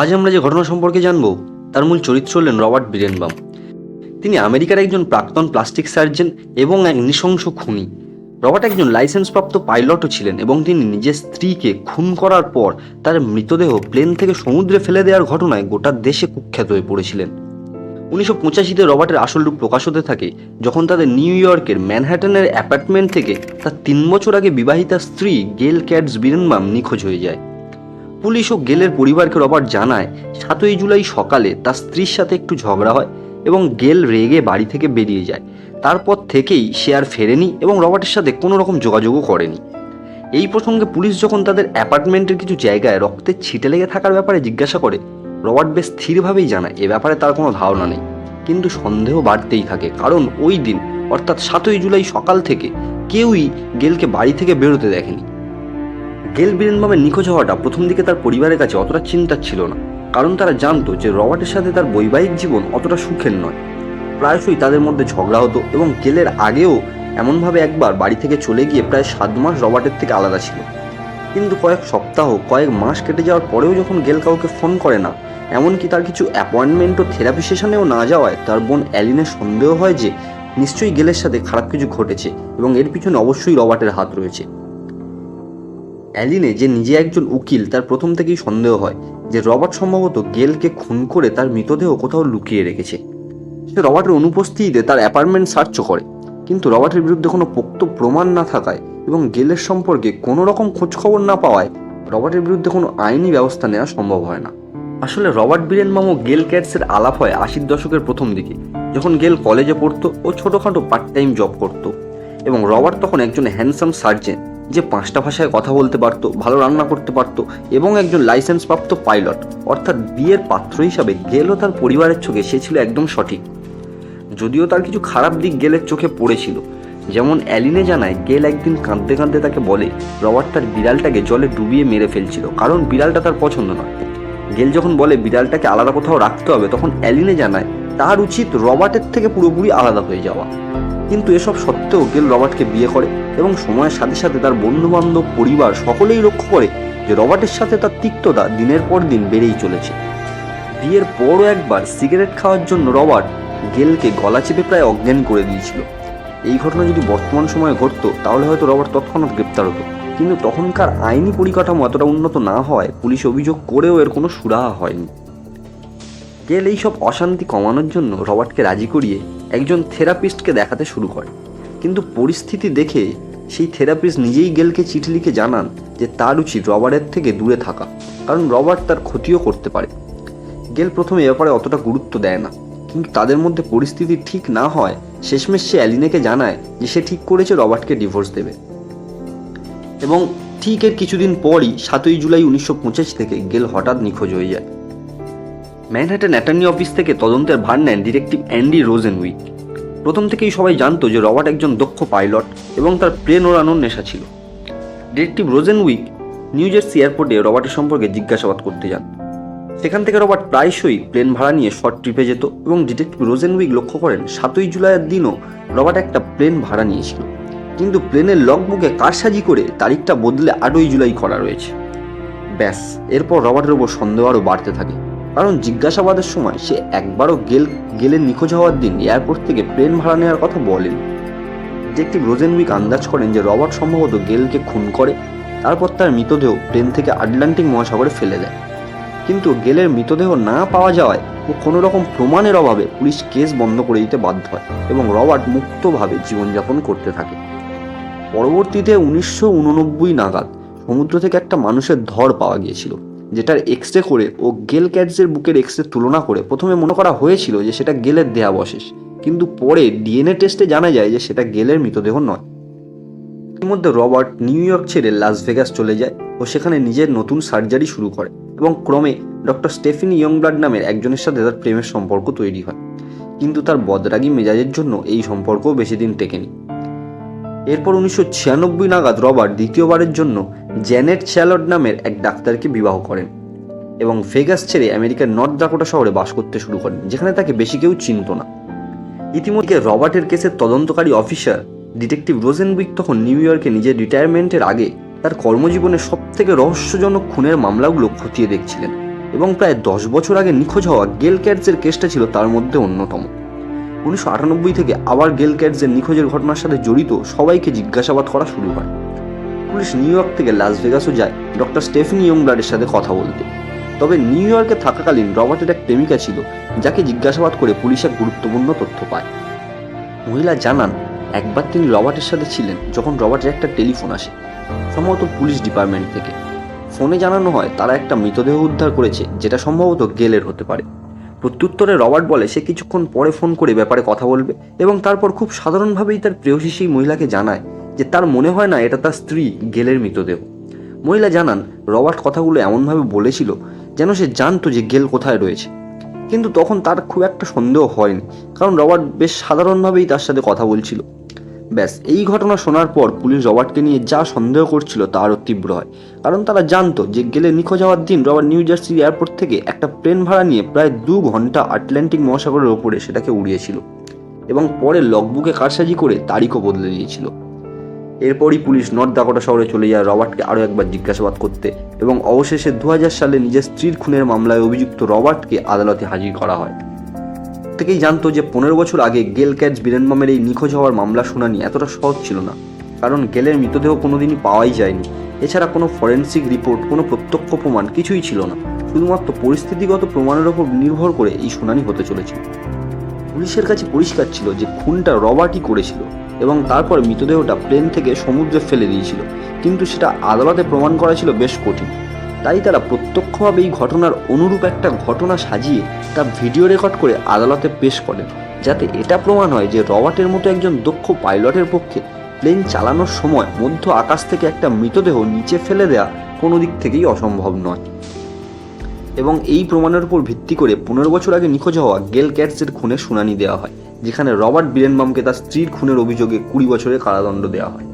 আজ আমরা যে ঘটনা সম্পর্কে জানব, তার মূল চরিত্র হলেন রবার্ট বিরেনবাম। তিনি আমেরিকার একজন প্রাক্তন প্লাস্টিক সার্জন এবং এক নৃশংস খুনি। রবার্ট একজন লাইসেন্সপ্রাপ্ত পাইলটও ছিলেন এবং তিনি নিজের স্ত্রীকে খুন করার পর তার মৃতদেহ প্লেন থেকে সমুদ্রে ফেলে দেওয়ার ঘটনায় গোটা দেশে কুখ্যাত হয়ে পড়েছিলেন। উনিশশো পঁচাশিতে রবার্টের আসল রূপ প্রকাশ হতে থাকে যখন তাদের নিউ ইয়র্কের ম্যানহাটনের অ্যাপার্টমেন্ট থেকে তার তিন বছর আগে বিবাহিতা স্ত্রী গেল ক্যাটস বিরেনবাম নিখোঁজ হয়ে যায়। পুলিশ ও গেলের পরিবারকে রবার্ট জানায়, সাতই জুলাই সকালে তার স্ত্রীর সাথে একটু ঝগড়া হয় এবং গেল রেগে বাড়ি থেকে বেরিয়ে যায়। তারপর থেকেই সে আর ফেরেনি এবং রবার্টের সাথে কোনো রকম যোগাযোগও করেনি। এই প্রসঙ্গে পুলিশ যখন তাদের অ্যাপার্টমেন্টের কিছু জায়গায় রক্তের ছিটে লেগে থাকার ব্যাপারে জিজ্ঞাসা করে, রবার্ট বেশ স্থিরভাবেই জানায়, এ ব্যাপারে তার কোনো ধারণা নেই। কিন্তু সন্দেহ বাড়তেই থাকে, কারণ ওই দিন, অর্থাৎ সাতই জুলাই সকাল থেকে, কেউই গেলকে বাড়ি থেকে বেরোতে দেখেনি। গেল বীরেনবামের নিখোঁজ হওয়াটা প্রথম দিকে তার পরিবারের কাছে অতটা চিন্তার ছিল না, কারণ তারা জানতো যে রবার্টের সাথে তার বৈবাহিক জীবন অতটা সুখের নয়। প্রায়শই তাদের মধ্যে ঝগড়া হতো এবং গেলের আগেও এমনভাবে একবার বাড়ি থেকে চলে গিয়ে প্রায় সাত মাস রবার্টের থেকে আলাদা ছিল। কিন্তু কয়েক সপ্তাহ, কয়েক মাস কেটে যাওয়ার পরেও যখন গেল কাউকে ফোন করে না, এমনকি তার কিছু অ্যাপয়েন্টমেন্ট ও থেরাপি সেশনেও না যাওয়ায় তার বোন অ্যালিনের সন্দেহ হয় যে নিশ্চয়ই গেলের সাথে খারাপ কিছু ঘটেছে এবং এর পিছনে অবশ্যই রবার্টের হাত রয়েছে। অ্যালিনে যে নিজে একজন উকিল, তার প্রথম থেকেই সন্দেহ হয় যে রবার্ট সম্ভবত গেলকে খুন করে তার মৃতদেহ কোথাও লুকিয়ে রেখেছে। সে রবার্টের অনুপস্থিতিতে তার অ্যাপার্টমেন্ট সার্চও করে, কিন্তু রবার্টের বিরুদ্ধে কোনো পোক্ত প্রমাণ না থাকায় এবং গেলের সম্পর্কে কোনো রকম খোঁজখবর না পাওয়ায় রবার্টের বিরুদ্ধে কোনো আইনি ব্যবস্থা নেওয়া সম্ভব হয় না। আসলে রবার্ট বিরেনবাম ও গেল ক্যাটসের আলাপ হয় আশির দশকের প্রথম দিকে, যখন গেল কলেজে পড়তো ও ছোটোখাটো পার্ট টাইম জব করতো এবং রবার্ট তখন একজন হ্যান্ডসাম সার্জেন যে পাঁচটা ভাষায় কথা বলতে পারতো, ভালো রান্না করতে পারতো এবং একজন লাইসেন্স প্রাপ্ত পাইলট, অর্থাৎ বিয়ের পাত্র হিসাবে গেল ও তার পরিবারের চোখে সে ছিল একদম সঠিক। যদিও তার কিছু খারাপ দিক গেলের চোখে পড়েছিল। যেমন অ্যালিনে জানায়, গেল একদিন কাঁদতে কাঁদতে তাকে বলে, রবার্ট তার বিড়ালটাকে জলে ডুবিয়ে মেরে ফেলছিল, কারণ বিড়ালটা তার পছন্দ নয়। গেল যখন বলে, বিড়ালটাকে আলাদা কোথাও রাখতে হবে, তখন অ্যালিনে জানায়, তার উচিত রবার্টের থেকে পুরোপুরি আলাদা হয়ে যাওয়া। কিন্তু এসব সত্ত্বেও গেল রবার্টকে বিয়ে করে এবং সময়ের সাথে সাথে তার বন্ধু বান্ধব পরিবার সকলেই লক্ষ্য করে যে রবার্টের সাথে তার তিক্ততা দিনের পর দিন বেড়েই চলেছে। বিয়ের পরও একবার সিগারেট খাওয়ার জন্য রবার্ট গেলকে গলা চেপে প্রায় অজ্ঞান করে দিয়েছিল। এই ঘটনা যদি বর্তমান সময়ে ঘটতো, তাহলে হয়তো রবার্ট তৎক্ষণাৎ গ্রেপ্তার হতো। কিন্তু তখনকার আইনি পরিকাঠামো এতটা উন্নত না হওয়ায় পুলিশ অভিযোগ করেও এর কোনো সুরাহা হয়নি। গেল এইসব অশান্তি কমানোর জন্য রবার্টকে রাজি করিয়ে একজন থেরাপিস্টকে দেখাতে শুরু করে। কিন্তু পরিস্থিতি দেখে সেই থেরাপিস্ট নিজেই গেলকে চিঠি লিখে জানান যে তার উচিত রবার্টের থেকে দূরে থাকা, কারণ রবার্ট তার ক্ষতিও করতে পারে। গেল প্রথমে এ ব্যাপারে অতটা গুরুত্ব দেয় না, কিন্তু তাদের মধ্যে পরিস্থিতি ঠিক না হয় শেষমেশ সে অ্যালিনেকে জানায় যে সে ঠিক করেছে রবার্টকে ডিভোর্স দেবে। এবং ঠিক এর কিছুদিন পরই সাতই জুলাই উনিশশো পঁচাশি থেকে গেল হঠাৎ নিখোঁজ হয়ে যায়। ম্যানহাটন অ্যাটর্নি অফিস থেকে তদন্তের ভার নেন ডিটেকটিভ অ্যান্ডি রোজেনউইক প্রথম থেকেই সবাই জানতো যে রবার্ট একজন দক্ষ পাইলট এবং তার প্লেন ওড়ানোর নেশা ছিল। ডিটেকটিভ রোজেনউইক নিউ জার্সি এয়ারপোর্টে রবার্টের সম্পর্কে জিজ্ঞাসাবাদ করতে যান। সেখান থেকে রবার্ট প্রায়শই প্লেন ভাড়া নিয়ে শর্ট ট্রিপে যেত এবং ডিটেকটিভ রোজেনউইক লক্ষ্য করেন, সাতই জুলাইয়ের দিনও রবার্ট একটা প্লেন ভাড়া নিয়েছিল। কিন্তু প্লেনের লগবুকে কারসাজি করে তারিখটা বদলে আটই জুলাই করা রয়েছে। ব্যাস, এরপর রবার্টের ওপর সন্দেহ আরও বাড়তে থাকে। কারণ জিজ্ঞাসাবাদের সময় সে একবারও গেল গেলের নিখোঁজ হওয়ার দিন এয়ারপোর্ট থেকে প্লেন ভাড়া নেওয়ার কথা বলেন। ডিটেকটিভ রোজেনউইক আন্দাজ করেন যে রবার্ট সম্ভবত গেলকে খুন করে, তারপর তার মৃতদেহ প্লেন থেকে আটলান্টিক মহাসাগরে ফেলে দেয়। কিন্তু গেলের মৃতদেহ না পাওয়া যাওয়ায় ও কোনো রকম প্রমাণের অভাবে পুলিশ কেস বন্ধ করে দিতে বাধ্য হয় এবং রবার্ট মুক্তভাবে জীবনযাপন করতে থাকে। পরবর্তীতে উনিশশো উননব্বই নাগাদ সমুদ্র থেকে একটা মানুষের ধর পাওয়া গিয়েছিল। যেটার এক্স রে করে ও গেল ক্যাটসের বুকের এক্স রে তুলনা করে প্রথমে মনে করা হয়েছিল যে সেটা গেলের দেহাবশেষ। কিন্তু পরে ডিএনএ টেস্টে জানা যায় যে সেটা গেলের মৃতদেহ নয়। এর মধ্যে রবার্ট নিউ ইয়র্ক ছেড়ে লাস ভেগাস চলে যায় ও সেখানে নিজের নতুন সার্জারি শুরু করে এবং ক্রমে ডক্টর স্টেফিনি ইয়ংব্লাড নামের একজনের সাথে তার প্রেমের সম্পর্ক তৈরি হয়। কিন্তু তার বদরাগী মেজাজের জন্য এই সম্পর্কও বেশি দিন টেকেনি। এরপর উনিশশো ছিয়ানব্বই নাগাদ রবার্ট দ্বিতীয়বারের জন্য জ্যানেট চ্যালড নামের এক ডাক্তারকে বিবাহ করেন এবং ভেগাস ছেড়ে আমেরিকার নর্থ ডাকোটা শহরে বাস করতে শুরু করেন, যেখানে তাকে বেশি কেউ চিনত না। ইতিমধ্যে রবার্টের কেসের তদন্তকারী অফিসার ডিটেকটিভ রোজেনউইক তখন নিউ ইয়র্কে নিজের রিটায়ারমেন্টের আগে তার কর্মজীবনের সব থেকে রহস্যজনক খুনের মামলাগুলো খতিয়ে দেখছিলেন এবং প্রায় দশ বছর আগে নিখোঁজ হওয়া গেল ক্যাটসের কেসটা ছিল তার মধ্যে অন্যতম। উনিশশো আটানব্বই থেকে আবার গেল ক্যাটসের নিখোঁজের ঘটনার সাথে জড়িত সবাইকে জিজ্ঞাসাবাদ করা শুরু হয়। পুলিশ নিউ ইয়র্ক থেকে লাস ভেগাসও যায় ডক্টর স্টেফনি ইয়ংব্লাডের সাথে কথা বলতে। তবে নিউ ইয়র্কে থাকাকালীন রবার্টের এক প্রেমিকা ছিল, যাকে জিজ্ঞাসাবাদ করে পুলিশ এক গুরুত্বপূর্ণ তথ্য পায়। মহিলা জানান, একবার তিনি রবার্টের সাথে ছিলেন যখন রবার্টের একটা টেলিফোন আসে, সম্ভবত পুলিশ ডিপার্টমেন্ট থেকে। ফোনে জানানো হয়, তারা একটা মৃতদেহ উদ্ধার করেছে, যেটা সম্ভবত গেলের হতে পারে। প্রত্যুত্তরে রবার্ট বলে, সে কিছুক্ষণ পরে ফোন করে ব্যাপারে কথা বলবে এবং তারপর খুব সাধারণভাবেই তার প্রেয়সী সেই মহিলাকে জানায় যে তার মনে হয় না এটা তার স্ত্রী গেলের মৃতদেহ। মহিলা জানান, রবার্ট কথাগুলো এমনভাবে বলেছিল যেন সে জানতো যে গেল কোথায় রয়েছে। কিন্তু তখন তার খুব একটা সন্দেহ হয়নি, কারণ রবার্ট বেশ সাধারণভাবেই তার সাথে কথা বলছিল। ব্যাস, এই ঘটনা শোনার পর পুলিশ রবার্টকে নিয়ে যা সন্দেহ করছিল তা আরও তীব্র হয়। কারণ তারা জানতো যে গেলে নিখোঁজ হওয়ার দিন রবার্ট নিউ জার্সি এয়ারপোর্ট থেকে একটা প্লেন ভাড়া নিয়ে প্রায় দু ঘণ্টা আটলান্টিক মহাসাগরের ওপরে সেটাকে উড়িয়েছিল এবং পরে লগবুকে কারসাজি করে তারিখও বদলে দিয়েছিল। এরপরই পুলিশ নর্থ দাকোটা শহরে চলে যায় রবার্টকে আরও একবার জিজ্ঞাসাবাদ করতে এবং অবশেষে দু হাজার সালে নিজের স্ত্রীর খুনের মামলায় অভিযুক্ত রবার্টকে আদালতে হাজির করা হয়। থেকেই জানতো যে পনেরো বছর আগে গেল ক্যাটস বীরেনবামের এই নিখোঁজ হওয়ার মামলা শুনানি এতটা সহজ ছিল না, কারণ গেলের মৃতদেহ কোনোদিনই পাওয়াই যায়নি। এছাড়া কোনো ফরেন্সিক রিপোর্ট, কোনো প্রত্যক্ষ প্রমাণ কিছুই ছিল না। শুধুমাত্র পরিস্থিতিগত প্রমাণের ওপর নির্ভর করে এই শুনানি হতে চলেছিল পুলিশের কাছে পরিষ্কার ছিল যে খুনটা রবার্টই করেছিল। এবং তারপর মৃতদেহটা প্লেন থেকে সমুদ্রে ফেলে দিয়েছিল। কিন্তু সেটা আদালতে প্রমাণ করা ছিল বেশ কঠিন। তাই তারা প্রত্যক্ষভাবে এই ঘটনার অনুরূপ একটা ঘটনা সাজিয়ে তা ভিডিও রেকর্ড করে আদালতে পেশ করেন। যাতে এটা প্রমাণ হয় যে রবার্টের মতো একজন দক্ষ পাইলটের পক্ষে প্লেন চালানোর সময় মধ্য আকাশ থেকে একটা মৃতদেহ নিচে ফেলে দেওয়া কোনো দিক থেকেই অসম্ভব নয়। এবং এই প্রমাণের উপর ভিত্তি করে পনেরো বছর আগে নিখোঁজ হওয়া গেল ক্যাটসের খুনের শুনানি দেওয়া হয়, যেখানে রবার্ট বিরেনবামকে তার স্ত্রীর খুনের অভিযোগে কুড়ি বছরের কারাদণ্ড দেওয়া হয়।